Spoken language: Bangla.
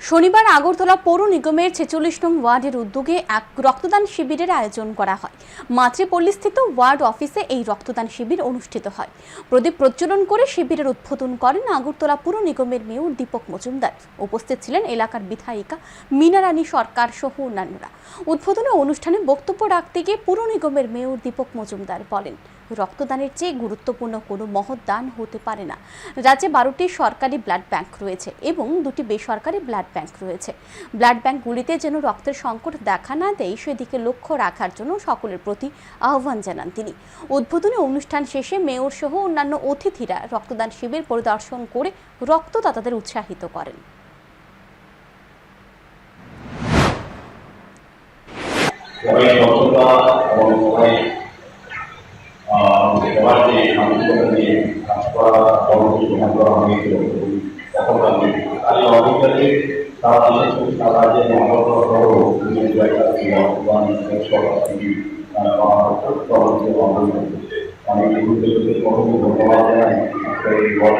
শনিবার আগরতলা পৌর নিগমের ছেচল্লিশ নং ওয়ার্ডের উদ্যোগে এক রক্তদান শিবিরের আয়োজন করা হয়। মাতৃপল্লীস্থিত ওয়ার্ড অফিসে এই রক্তদান শিবির অনুষ্ঠিত হয়। প্রদীপ প্রজ্বলন করে শিবিরের উদ্বোধন করেন আগরতলা পুর নিগমের মেয়র দীপক মজুমদার। উপস্থিত ছিলেন এলাকার বিধায়িকা মীনারানী সরকার সহ অন্যান্যরা। উদ্বোধনী অনুষ্ঠানে বক্তব্য রাখতে গিয়ে পুর নিগমের মেয়র দীপক মজুমদার বলেন রক্তদানের চেয়ে গুরুত্বপূর্ণ কোনো মহৎ দান হতে পারে না। রাজ্যে বারোটি সরকারি ব্লাড ব্যাংক রয়েছে এবং দুটি বেসরকারি ব্লাড ব্যাংক রয়েছে। ব্লাড ব্যাংকগুলিতে যেন রক্তের সংকট দেখা না দেয়, সেদিকে লক্ষ্য রাখার জন্য সকলের প্রতি আহ্বান জানান তিনি। উদ্বোধনী অনুষ্ঠান শেষে মেয়র সহ অন্যান্য অতিথিরা রক্তদান শিবির পরিদর্শন করে রক্তদাতাদের উৎসাহিত করেন। এবং আহ, সবাইকে আন্তরিকতা নিয়ে কাজ করা কর্মসূচি গ্রহণ করা হয়েছিল তখন আমি তাই অভিজ্ঞতাকে যে এই উদ্যোগকে কখনো ধন্যবাদ জানাই এই গল্প